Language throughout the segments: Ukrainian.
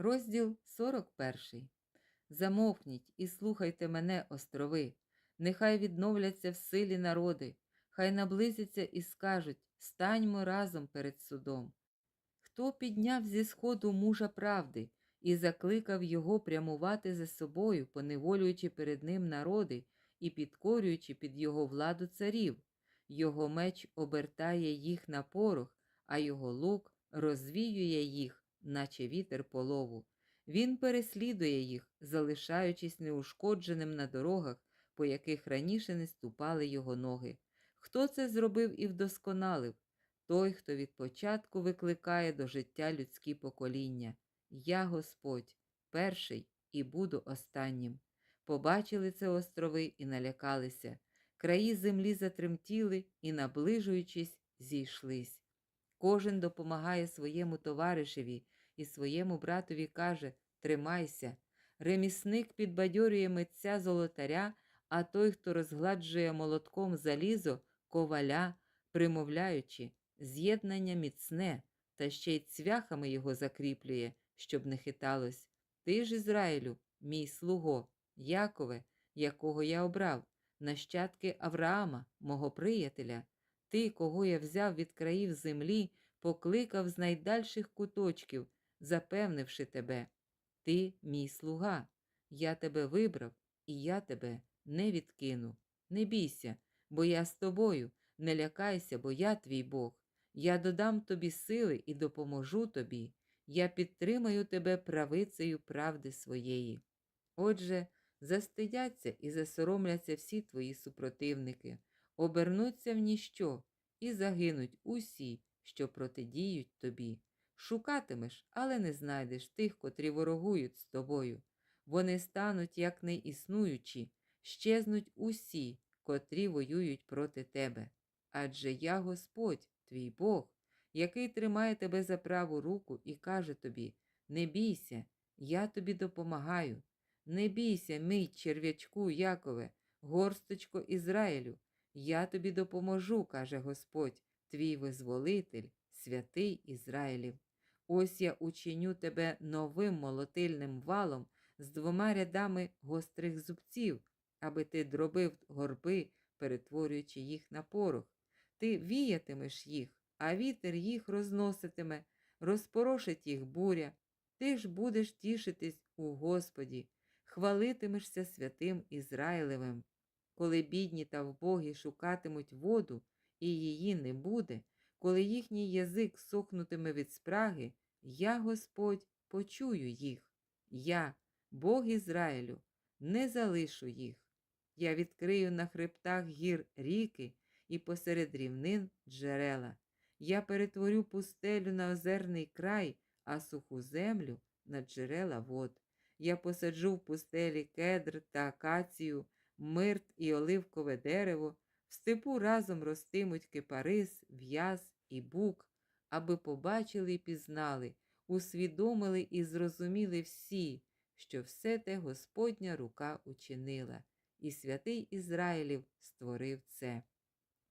Розділ 41. Замовкніть і слухайте мене, острови, нехай відновляться в силі народи, хай наблизяться і скажуть станьмо разом перед судом. Хто підняв зі сходу мужа правди і закликав його прямувати за собою, поневолюючи перед ним народи і підкорюючи під його владу царів, його меч обертає їх на порох, а його лук розвіює їх, наче вітер полову. Він переслідує їх, залишаючись неушкодженим на дорогах, по яких раніше не ступали його ноги. Хто це зробив і вдосконалив? Той, хто від початку викликає до життя людські покоління. Я Господь, перший і буду останнім. Побачили це острови і налякалися. Краї землі затремтіли і, наближуючись, зійшлись. Кожен допомагає своєму товаришеві і своєму братові каже Тримайся. Ремісник підбадьорює митця золотаря, а той, хто розгладжує молотком залізо, коваля, примовляючи, з'єднання міцне, та ще й цвяхами його закріплює, щоб не хиталось. Ти ж, Ізраїлю, мій слуго, Якове, якого я обрав, нащадки Авраама, мого приятеля, ти, кого я взяв від країв землі, покликав з найдальших куточків, запевнивши тебе. Ти мій слуга, я тебе вибрав, і я тебе не відкину. Не бійся, бо я з тобою, не лякайся, бо я твій Бог. Я додам тобі сили і допоможу тобі. Я підтримаю тебе правицею правди своєї. Отже, застидяться і засоромляться всі твої супротивники, обернуться в ніщо і загинуть усі, що протидіють тобі. Шукатимеш, але не знайдеш тих, котрі ворогують з тобою. Вони стануть, як не існуючі, щезнуть усі, котрі воюють проти тебе. Адже я Господь, твій Бог, який тримає тебе за праву руку і каже тобі: Не бійся, я тобі допомагаю. Не бійся, мій черв'ячку, Якове, горсточко Ізраїлю, я тобі допоможу, каже Господь, твій визволитель, святий Ізраїлів. Ось я учиню тебе новим молотильним валом з двома рядами гострих зубців, аби ти дробив горби, перетворюючи їх на порох. Ти віятимеш їх, а вітер їх розноситиме, розпорошить їх буря. Ти ж будеш тішитись у Господі, хвалитимешся святим Ізраїлевим. Коли бідні та вбогі шукатимуть воду, і її не буде, коли їхній язик сохнутиме від спраги, я, Господь, почую їх. Я, Бог Ізраїлю, не залишу їх. Я відкрию на хребтах гір ріки і посеред рівнин джерела. Я перетворю пустелю на озерний край, а суху землю на джерела вод. Я посаджу в пустелі кедр та акацію, мирт і оливкове дерево, в степу разом ростимуть кипарис, в'яз і бук, аби побачили і пізнали, усвідомили і зрозуміли всі, що все те Господня рука учинила, і святий Ізраїлів створив це.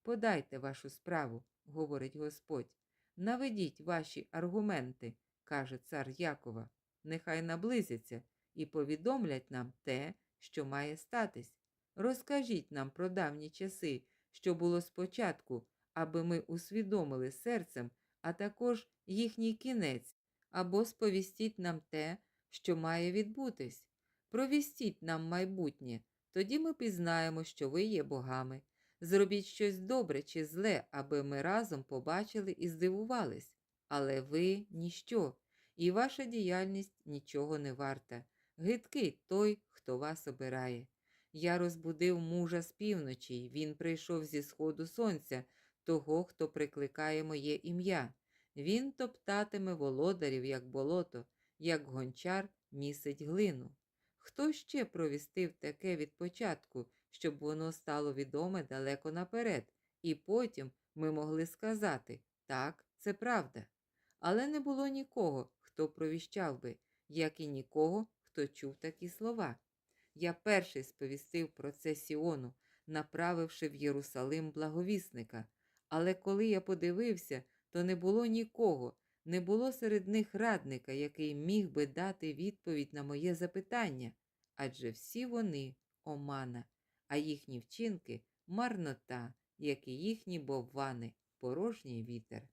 Подайте вашу справу, говорить Господь, наведіть ваші аргументи, каже цар Якова, нехай наблизяться і повідомлять нам те, що має статись. Розкажіть нам про давні часи, що було спочатку, аби ми усвідомили серцем, а також їхній кінець, або сповістіть нам те, що має відбутись. Провістіть нам майбутнє, тоді ми пізнаємо, що ви є богами. Зробіть щось добре чи зле, аби ми разом побачили і здивувались. Але ви ніщо, і ваша діяльність нічого не варта. Гидкий той, хто вас обирає. Я розбудив мужа з півночі, він прийшов зі сходу сонця, того, хто прикликає моє ім'я. Він топтатиме володарів, як болото, як гончар місить глину. Хто ще провістив таке від початку, щоб воно стало відоме далеко наперед, і потім ми могли сказати так, це правда. Але не було нікого, хто провіщав би, як і нікого, хто чув такі слова. Я перший сповістив про це Сіону, направивши в Єрусалим благовісника. Але коли я подивився, то не було нікого, Не було серед них радника, який міг би дати відповідь на моє запитання, адже всі вони омана, а їхні вчинки марнота, як і їхні боввани, порожній вітер.